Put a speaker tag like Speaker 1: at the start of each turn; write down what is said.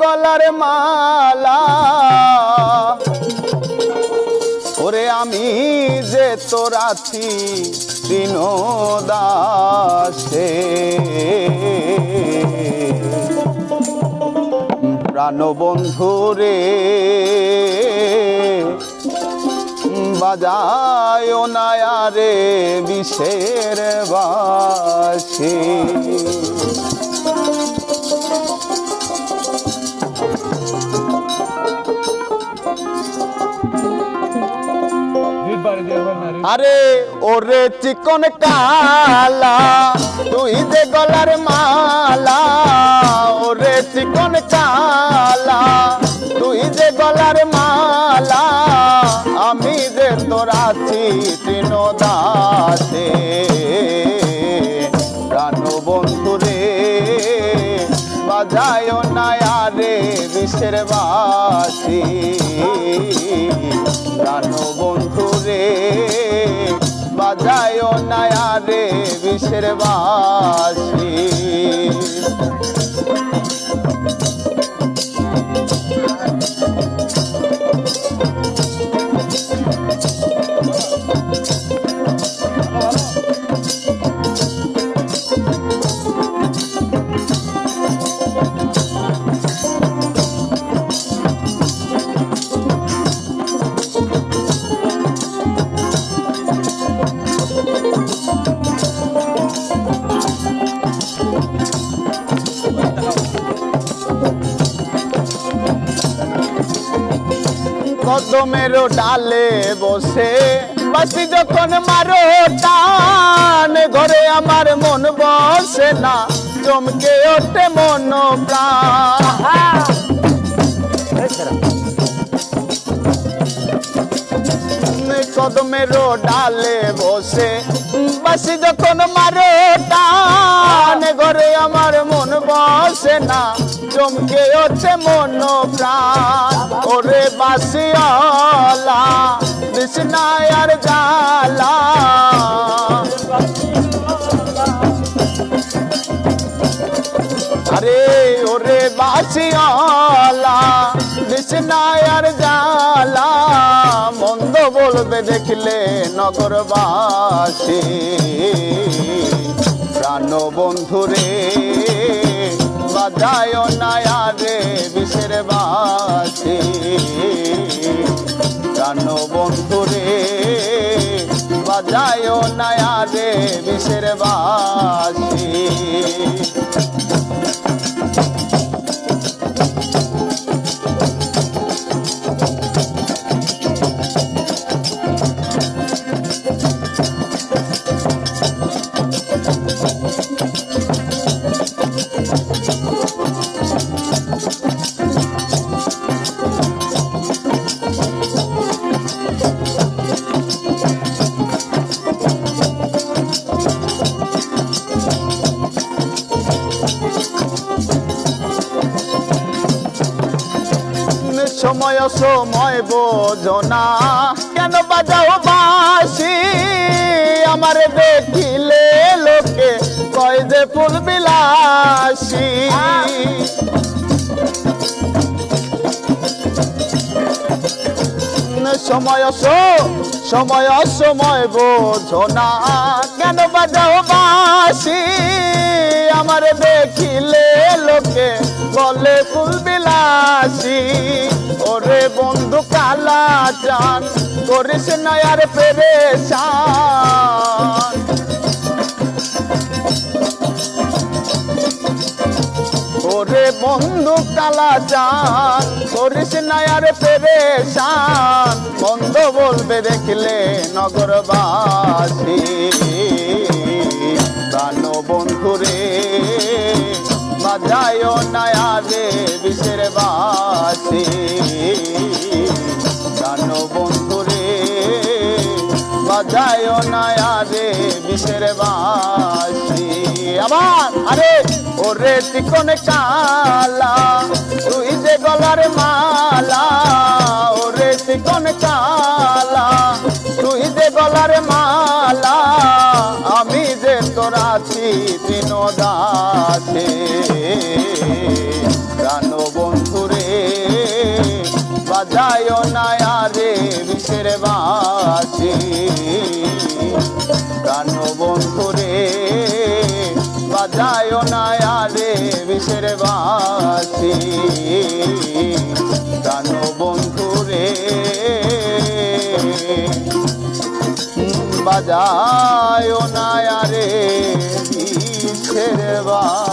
Speaker 1: গলার মালা। ওরে আমি যে তোর আছি দাসে প্রাণবন্ধু রে বাজায় নায়ারে বিষের বাসী। ওরে চিকন কালা, তুই যে গলার মালা, ওরে চিকন কালা, তুই যে গলার মালা, আমি যে তোর আছি তৃণ দাসে। প্রাণ বন্ধু রে বাজায় নায়ারে বিষের বাসি। প্রাণ বন্ধু রে বাজায় রে বিষের বাসি। কদমের ডালে বসে। বাসি যখন মারো টান, ঘরে আমার মন বসে না। চমকে ওঠে মন প্রাণ। কদমের ডালে বসে বাসি যখন মারো টান, ঘরে আমার মন বসে না। চমকে ওঠে মন প্রাণ ওরে বাসি বাসিয়ালা বিষ্ণায়ার জালা আরে ওরে বাসি বাসিয়ালা বিষ্ণায়ার জালা মন্দ বলবে দেখলে নগরবাসী। প্রাণ বন্ধুরে বাজায় নায়ারে বিশের বাসি প্রাণ বন্ধুরে বাজায় নায়ারে বিশের বাসি সময় সময় বোঝনা। কেন বাজাও বাসি আমার দেখিলে লোকে কয় যে ফুল বিলাসী। সময় সো- সময় সময় বোঝনা। কেন বাজাও বাসি আমার দেখিলে লোকে বলে ফুল বিলাসী ওরে বন্ধু কালা চান, করিস না আর পেরেশান। ওরে বন্ধু কালা চান, করিস না আর পেরেশান। বন্ধ বলবে দেখলে নগরবাসী। নায়ারে বিষের বাসী। প্রাণ বন্ধু রে বাজায় নায়ারে বিষের বাসী। আবার, আরে, ওরে চিকন কালা, তুই যে গলার মালা, ওরে চিকন কালা, তুই যে গলার মালা, আমি যে তোরা আছি তিন দাসে বিষের বাসি। প্রাণ বন্ধুরে বাজায় না আরে বিষের বাসি। প্রাণ বন্ধুরে বাজায় না আরে বিষের বাসি।